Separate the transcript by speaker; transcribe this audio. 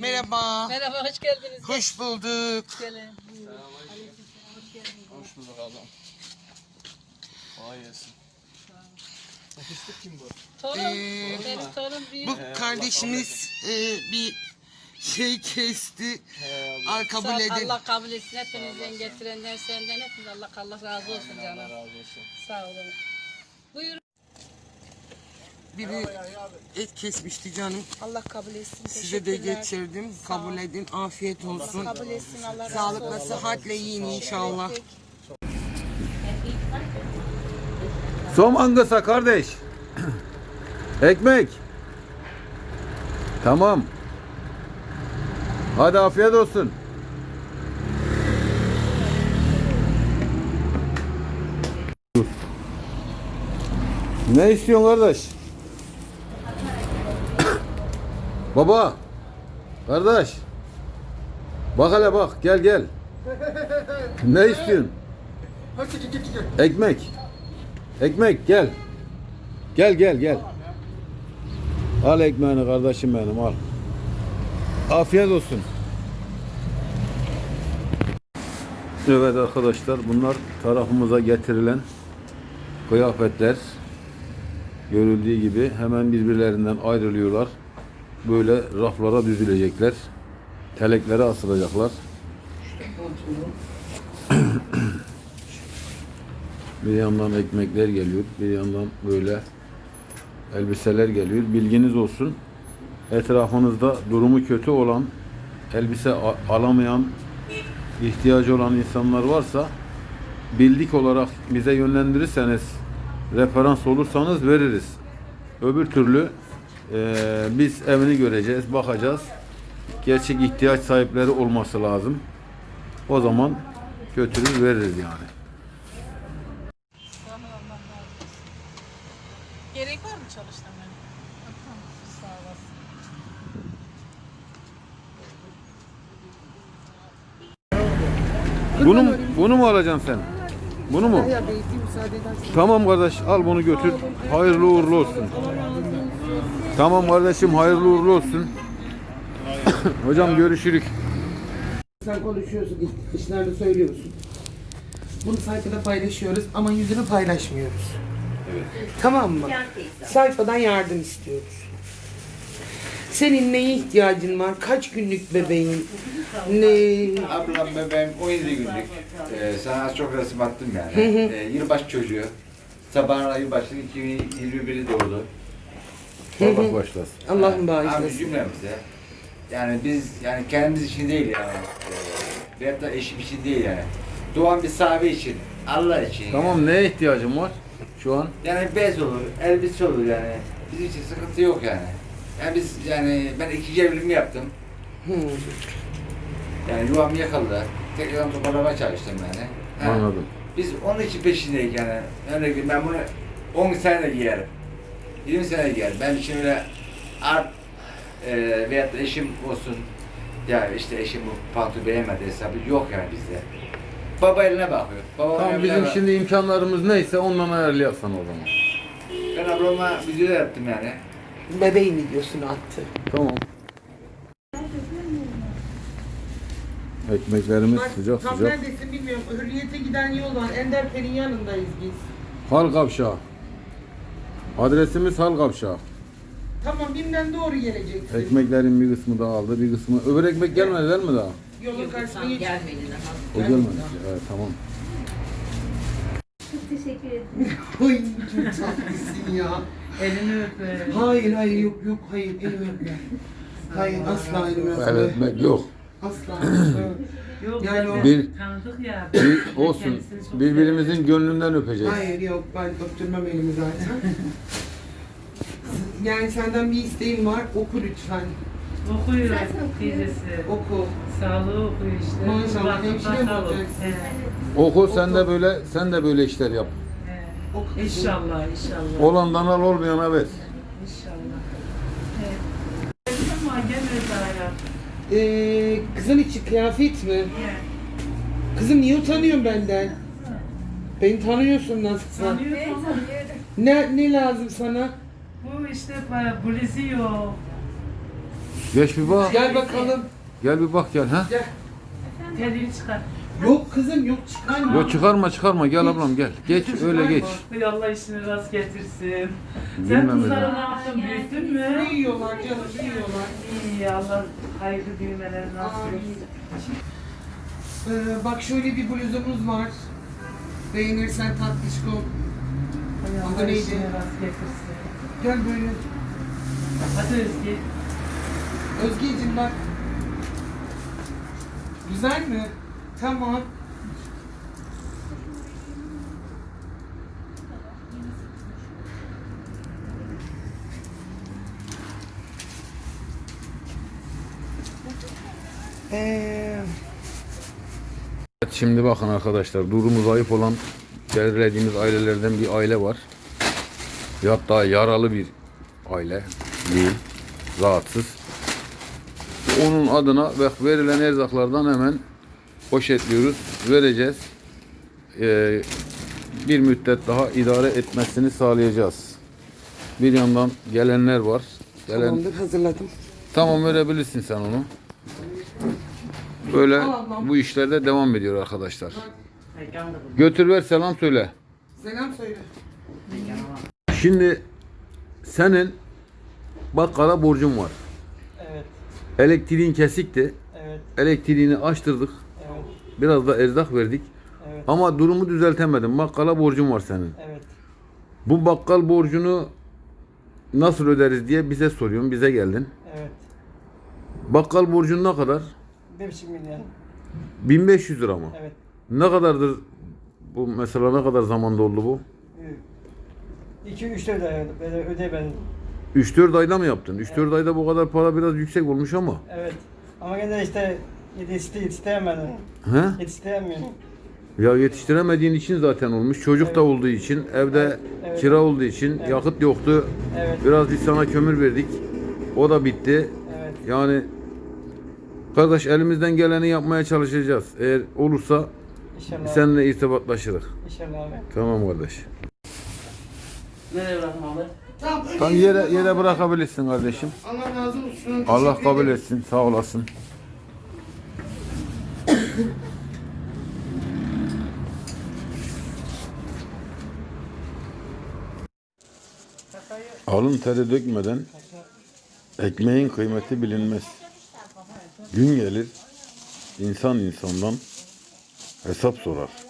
Speaker 1: Merhaba.
Speaker 2: Merhaba, hoş geldiniz.
Speaker 1: Hoş bulduk.
Speaker 2: Gelin.
Speaker 3: Hoş bulduk ablam. Kolay gelsin.
Speaker 2: Torun,
Speaker 1: Ee,
Speaker 2: benim torun büyük.
Speaker 1: Bu kardeşimiz e, bir şey kesti. Al kabul edin.
Speaker 2: Allah kabul etsin. Hepinizden getirenler senden hepiniz Allah Allah razı olsun
Speaker 3: Allah
Speaker 2: canım.
Speaker 3: razı olsun.
Speaker 2: Sağ olun. Buyurun.
Speaker 1: Biri et kesmişti canım.
Speaker 4: Allah kabul etsin.
Speaker 1: Size de getirdim. Kabul edin. Afiyet olsun.
Speaker 4: Kabul etsin Allah razı
Speaker 1: Sağlıkla,
Speaker 4: olsun.
Speaker 1: sıhhatle yiyin inşallah.
Speaker 5: Som hangisi kardeş? Ekmek. Tamam. Hadi afiyet olsun. Ne istiyorsun kardeş? Baba. Kardeş. Bak hele bak gel gel. Ne istiyorsun? Ekmek. Ekmek gel. Gel gel gel. Al ekmeğini kardeşim benim al. Afiyet olsun. Evet arkadaşlar bunlar tarafımıza getirilen kıyafetler. Görüldüğü gibi hemen birbirlerinden ayrılıyorlar. Böyle raflara düzülecekler. Teleklere asılacaklar. Bir yandan ekmekler geliyor, bir yandan böyle elbiseler geliyor. Bilginiz olsun. Etrafınızda durumu kötü olan, elbise alamayan, ihtiyacı olan insanlar varsa bildik olarak bize yönlendirirseniz, referans olursanız veririz. Öbür türlü eee, biz evini göreceğiz, bakacağız. Gerçek ihtiyaç sahipleri olması lazım. O zaman götürür veririz yani.
Speaker 2: Gerek var mı çalıştırmaya? Sağ olasın.
Speaker 5: Bunu bunu mu alacaksın sen? Bunu mu?
Speaker 1: Müsaade.
Speaker 5: Tamam kardeş al bunu götür. Hayırlı uğurlu olsun. Tamam kardeşim hayırlı uğurlu olsun. Hocam görüşürük.
Speaker 1: Sen konuşuyorsun, işlerde söylüyorsun. Bunu sayfada paylaşıyoruz ama yüzünü paylaşmıyoruz. Tamam mı? Sayfadan yardım istiyoruz. Senin neye ihtiyacın var? Kaç günlük bebeğin? Ne?
Speaker 6: Ablam bebeğim 17 günlük. Ee, sana az çok resim attım yani. ee, yılbaşı çocuğu. Sabahına yılbaşı 2021'i doğdu.
Speaker 5: Allah başlasın.
Speaker 1: Allah'ım
Speaker 6: Abi
Speaker 1: bağışlasın.
Speaker 6: cümlemize. Yani biz yani kendimiz için değil yani. Ee, veyahut da eşim için değil yani. Doğan bir sahibi için. Allah için.
Speaker 5: Tamam neye ihtiyacın var şu an?
Speaker 6: Yani bez olur, elbise olur yani. Bizim için sıkıntı yok yani. Yani biz yani ben ikinci evliliğimi yaptım.
Speaker 1: Hı.
Speaker 6: Yani yuvam yakıldı. Tekrardan toparlamaya çalıştım yani. Ha.
Speaker 5: Anladım.
Speaker 6: Biz onun için peşindeyiz yani. Veriyorum ben bunu 10 sene giyerim. 20 sene giyerim. Ben şimdi öyle art e, veyahut da eşim olsun. Ya işte eşim bu pantolonu beğenmedi hesabı yok yani bizde. Baba eline bakıyor. Baba eline
Speaker 5: bizim
Speaker 6: bak-
Speaker 5: şimdi imkanlarımız neyse ondan ayarlayarsan o zaman.
Speaker 6: Ben ablama video yaptım yani.
Speaker 1: Bebeğin videosunu attı.
Speaker 5: Tamam. Ekmeklerimiz sıcak
Speaker 1: Tam
Speaker 5: sıcak.
Speaker 1: neredesin bilmiyorum. Hürriyete giden yol var. Ender Per'in yanındayız biz.
Speaker 5: Hal Kavşağı. Adresimiz Hal Kavşağı.
Speaker 1: Tamam BİM'den doğru geleceksin.
Speaker 5: Ekmeklerin bir kısmı da aldı, bir kısmı. Öbür ekmek gelmediler mi daha?
Speaker 1: Yolun karşısına geç.
Speaker 5: O gelmedi. Evet tamam.
Speaker 7: Çok teşekkür ederim.
Speaker 1: Ay çok tatlısın ya.
Speaker 2: Elini öpe.
Speaker 1: Hayır hayır yok yok hayır elimi öpme. Hayır asla elimi öpme.
Speaker 5: El etmek yok.
Speaker 1: Asla.
Speaker 2: Yok,
Speaker 1: Yani o-
Speaker 5: Bir,
Speaker 2: tanıdık ya.
Speaker 5: bir olsun. Birbirimizin gönlünden öpeceğiz.
Speaker 1: hayır yok ben öptürmem elimi zaten. Yani senden bir isteğim var. Oku lütfen.
Speaker 8: Okuyor teyzesi.
Speaker 1: Oku.
Speaker 8: Sağlığı okuyor işte.
Speaker 1: Maşallah, hemşire mi olacaksın?
Speaker 5: Oku sen de böyle sen de böyle işler yap.
Speaker 8: İnşallah, inşallah.
Speaker 5: Olandan al olmayana ver.
Speaker 8: İnşallah. Evet. Ama daha ya.
Speaker 1: Ee, kızın içi kıyafet mi?
Speaker 8: He.
Speaker 1: Kızım niye utanıyorsun benden? Beni tanıyorsun nasılsa.
Speaker 8: Sanıyor ama
Speaker 1: Ne, ne lazım sana?
Speaker 8: bu işte para, blezi yok.
Speaker 5: Geç bir bak.
Speaker 1: Gel bakalım.
Speaker 5: Gel bir bak gel ha.
Speaker 8: Telini çıkar.
Speaker 1: Yok kızım yok çıkarma.
Speaker 5: Yok çıkarma çıkarma gel ablam gel. Geç öyle geç.
Speaker 8: Hay Allah işini rast getirsin. Sen
Speaker 5: Bilmem
Speaker 8: kızlara ne yaptın? Büyüttün mü?
Speaker 1: Büyüyorlar canım büyüyorlar.
Speaker 8: İyi Allah hayırlı büyümeler nasip etsin.
Speaker 1: Ee, bak şöyle bir bluzumuz var. Beğenirsen tatlışkom.
Speaker 8: Hay
Speaker 1: Adı
Speaker 8: Allah
Speaker 1: neydi?
Speaker 8: işini rast getirsin.
Speaker 1: Gel böyle.
Speaker 8: Hadi Özge.
Speaker 1: Özgeciğim bak. Güzel mi? Tamam. Ee,
Speaker 5: Evet, Şimdi bakın arkadaşlar durumu zayıf olan belirlediğimiz ailelerden bir aile var. Ve Hatta yaralı bir aile değil. Rahatsız. Onun adına ve verilen erzaklardan hemen poşetliyoruz. Vereceğiz. Ee, bir müddet daha idare etmesini sağlayacağız. Bir yandan gelenler var. Gelen
Speaker 1: tamamdır hazırladım.
Speaker 5: Tamam verebilirsin sen onu. Böyle bu işlerde devam ediyor arkadaşlar. Götür ver selam söyle.
Speaker 1: Selam söyle.
Speaker 5: Şimdi senin bakkala borcun var.
Speaker 3: Evet,
Speaker 5: Elektriğin kesikti.
Speaker 3: evet,
Speaker 5: Elektriğini açtırdık.
Speaker 3: Evet,
Speaker 5: Biraz da erzak verdik.
Speaker 3: evet,
Speaker 5: Ama durumu düzeltemedin. Bakkala borcun var senin.
Speaker 3: evet.
Speaker 5: Bu bakkal borcunu nasıl öderiz diye bize soruyorsun. Bize geldin.
Speaker 3: Evet.
Speaker 5: Bakkal borcun ne kadar?
Speaker 3: Bir buçuk milyon.
Speaker 5: 1500 lira mı?
Speaker 3: Evet.
Speaker 5: Ne kadardır bu mesela ne kadar zamanda oldu bu?
Speaker 3: 2-3 öde, öde, öde ben.
Speaker 5: 3-4 ayda mı yaptın? 3-4 ayda bu kadar para biraz yüksek olmuş ama.
Speaker 3: Evet. Ama gene işte yetişti, yetiştiremedim.
Speaker 5: He?
Speaker 3: Yetiştiremiyorum.
Speaker 5: Ya yetiştiremediğin için zaten olmuş. Çocuk da olduğu için, evde
Speaker 3: Evet.
Speaker 5: kira olduğu için,
Speaker 3: Evet.
Speaker 5: yakıt yoktu.
Speaker 3: Evet,
Speaker 5: Biraz biz sana kömür verdik. O da bitti.
Speaker 3: evet.
Speaker 5: Yani kardeş elimizden geleni yapmaya çalışacağız. Eğer olursa
Speaker 3: İnşallah.
Speaker 5: seninle irtibatlaşırız.
Speaker 3: İnşallah abi.
Speaker 5: Tamam kardeş.
Speaker 8: Nereye bırakmalı?
Speaker 1: Tamam.
Speaker 5: Tam yere yere bırakabilirsin kardeşim.
Speaker 1: Allah razı olsun.
Speaker 5: Allah kabul etsin. Sağ olasın. Alın teri dökmeden ekmeğin kıymeti bilinmez. Gün gelir insan insandan hesap sorar.